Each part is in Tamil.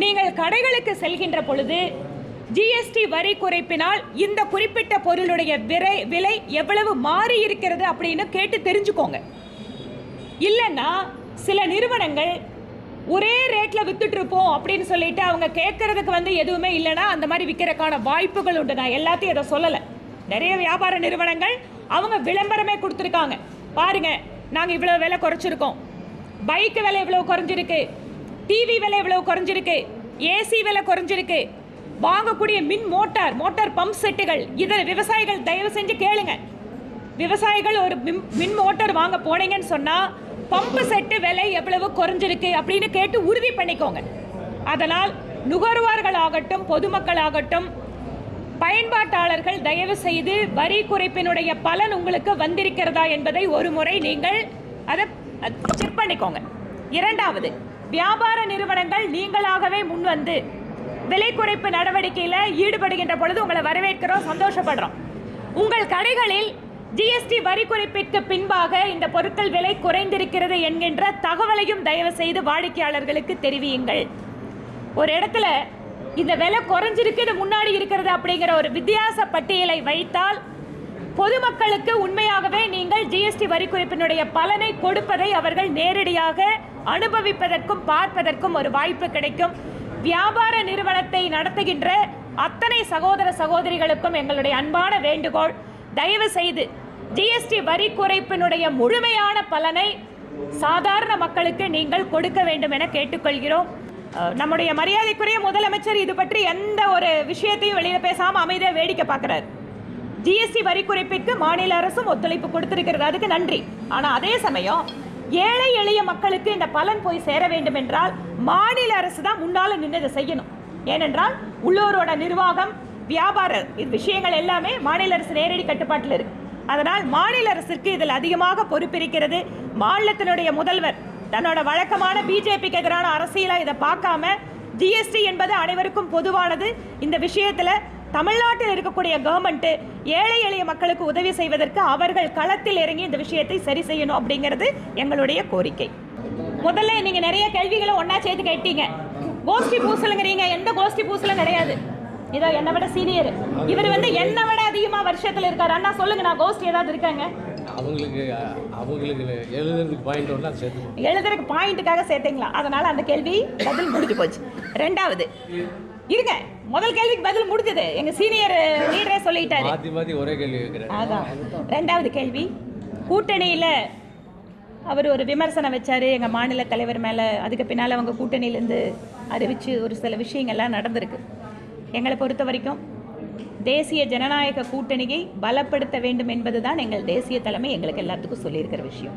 நீங்கள் கடைகளுக்கு செல்கின்ற பொழுது ஜிஎஸ்டி வரி குறைப்பினால் இந்த குறிப்பிட்ட பொருளுடைய விலை விலை எவ்வளவு மாறி இருக்கிறது அப்படின்னு கேட்டு தெரிஞ்சுக்கோங்க. இல்லைன்னா சில நிறுவனங்கள் ஒரே ரேட்டில் வித்துட்டு இருப்போம் அப்படின்னு சொல்லிட்டு அவங்க கேட்கறதுக்கு வந்து எதுவுமே இல்லைன்னா அந்த மாதிரி விற்கிறதுக்கான வாய்ப்புகள் உண்டு. நான் எல்லாத்தையும் அதை சொல்லலை. நிறைய வியாபார நிறுவனங்கள் அவங்க விளம்பரமே கொடுத்துருக்காங்க. பாருங்க நாங்கள் இவ்வளோ விலை குறைச்சிருக்கோம். பைக்கு விலை இவ்வளோ குறைஞ்சிருக்கு. டிவி விலை இவ்வளோ குறைஞ்சிருக்கு ஏசி விலை குறைஞ்சிருக்கு. வாங்கக்கூடிய மின் மோட்டார் மோட்டார் பம்ப் செட்டுகள் இதை விவசாயிகள் தயவு செஞ்சு கேளுங்க. விவசாயிகள் ஒரு மின் மின் மோட்டார் வாங்க போனீங்கன்னு சொன்னால் பம்பு செட்டு விலை எவ்வளவு குறைஞ்சிருக்கு அப்படின்னு கேட்டு உறுதி பண்ணிக்கோங்க. அதனால் நுகர்வோர்களாகட்டும் பொதுமக்களாகட்டும் பயன்பாட்டாளர்கள் தயவு செய்து வரி குறைப்பினுடைய பலன் உங்களுக்கு வந்திருக்கிறதா என்பதை ஒரு முறை நீங்கள் அதை செக் பண்ணிக்கோங்க. இரண்டாவது வியாபார நிறுவனங்கள் நீங்களாகவே முன்வந்து விலை குறைப்பு நடவடிக்கையில் ஈடுபடுகின்ற பொழுது உங்களை வரவேற்கிறோம் சந்தோஷப்படுறோம். உங்கள் கடைகளில் ஜிஎஸ்டி வரி குறைப்பிற்கு பின்பாக இந்த பொருட்கள் விலை குறைந்திருக்கிறது என்கின்ற தகவலையும் தயவு செய்து வாடிக்கையாளர்களுக்கு தெரிவியுங்கள். ஒரு இடத்துல இந்த விலை குறைஞ்சிருக்கு இது முன்னாடி இருக்கிறது அப்படிங்கிற ஒரு வித்தியாச பட்டியலை வைத்தால் பொதுமக்களுக்கு உண்மையாகவே நீங்கள் ஜிஎஸ்டி வரி குறைப்பினுடைய பலனை கொடுப்பதை அவர்கள் நேரடியாக அனுபவிப்பதற்கும் பார்ப்பதற்கும் ஒரு வாய்ப்பு கிடைக்கும். வியாபார நிறுவனத்தை நடத்துகின்ற அத்தனை சகோதர சகோதரிகளுக்கும் எங்களுடைய அன்பான வேண்டுகோள். தயவு செய்து ஜிஎஸ்டி வரி குறைப்பினுடைய முழுமையான பலனை சாதாரண மக்களுக்கு நீங்கள் கொடுக்க வேண்டும் என கேட்டுக்கொள்கிறோம். நம்முடைய மரியாதைக்குரிய முதலமைச்சர் இது பற்றி எந்த ஒரு விஷயத்தையும் வெளியில் பேசாமல் அமைதியாக வேடிக்கை பார்க்குறாரு. ஜிஎஸ்டி வரி குறைப்பிற்கு மாநில அரசும் ஒத்துழைப்பு கொடுத்திருக்கிறது. அதுக்கு நன்றி. ஆனால் அதே சமயம் ஏழை எளிய மக்களுக்கு இந்த பலன் போய் சேர வேண்டும் என்றால் மாநில அரசு தான் முன்னால் நின்று இதை செய்யணும். ஏனென்றால் உள்ளூரோட நிர்வாகம் வியாபார இது விஷயங்கள் எல்லாமே மாநில அரசு நேரடி கட்டுப்பாட்டில் இருக்கு. அதனால் மாநில அரசிற்கு இதில் அதிகமாக பொறுப்பிருக்கிறது. மாநிலத்தினுடைய முதல்வர் தன்னோட வழக்கமான பிஜேபிக்கு எதிரான அரசியலாக இதை பார்க்காம ஜிஎஸ்டி என்பது அனைவருக்கும் பொதுவானது. இந்த விஷயத்தில் தமிழ்நாட்டில் இருக்கக்கூடிய கவர்மெண்ட் ஏழை எளிய மக்களுக்கு உதவி செய்வதற்கு அவர்கள் களத்தில் இறங்கி இந்த விஷயத்தை சரி செய்யணும் அப்படிங்கிறது எங்களுடைய கோரிக்கை. முதல்ல நீங்க நிறைய கேள்விகளை ஒண்ணா சேர்த்து கேட்டீங்க. கோஷ்டி பூசலுங்கிறீங்க. எந்த கோஷ்டி பூசலும் கிடையாது. இதோ என்னை விட சீனியர். இவர் வந்து என்னை விட அதிகமா வருஷத்துல இருக்காரு. அண்ணா சொல்லுங்க நான் கோஷ்டி ஏதாவது இருக்காங்க? அவங்களுக்கு அவங்களுக்கு எழுதுறதுக்கு பாயிண்ட் ஒன்றா சேர்த்துக்கணும் எழுதுறதுக்கு பாயிண்ட்டுக்காக சேர்த்தீங்களா? அதனால அந்த கேள்வி பதில் முடிஞ்சு போச்சு. ரெண்டாவது இருங்க. முதல் கேள்விக்கு பதில் முடிஞ்சது. எங்க சீனியர் லீடரே சொல்லிட்டாரு. மாற்றி மாற்றி ஒரே கேள்வி அதான். ரெண்டாவது கேள்வி. கூட்டணியில் அவர் ஒரு விமர்சனம் வச்சார். எங்கள் மாநில தலைவர் மேலே அதுக்கு பின்னால் அவங்க கூட்டணியிலேருந்து அறிவித்து ஒரு சில விஷயங்கள்லாம் நடந்திருக்கு. எங்களை பொறுத்த வரைக்கும் தேசிய ஜனநாயக கூட்டணியை பலப்படுத்த வேண்டும் என்பது தான் எங்கள் தேசிய தலைமை எங்களுக்கு எல்லாத்துக்கும் சொல்லியிருக்கிற விஷயம்.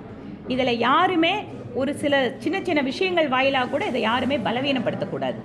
இதில் யாருமே ஒரு சில சின்ன சின்ன விஷயங்கள் வாயிலாக கூட இதை யாருமே பலவீனப்படுத்தக்கூடாது.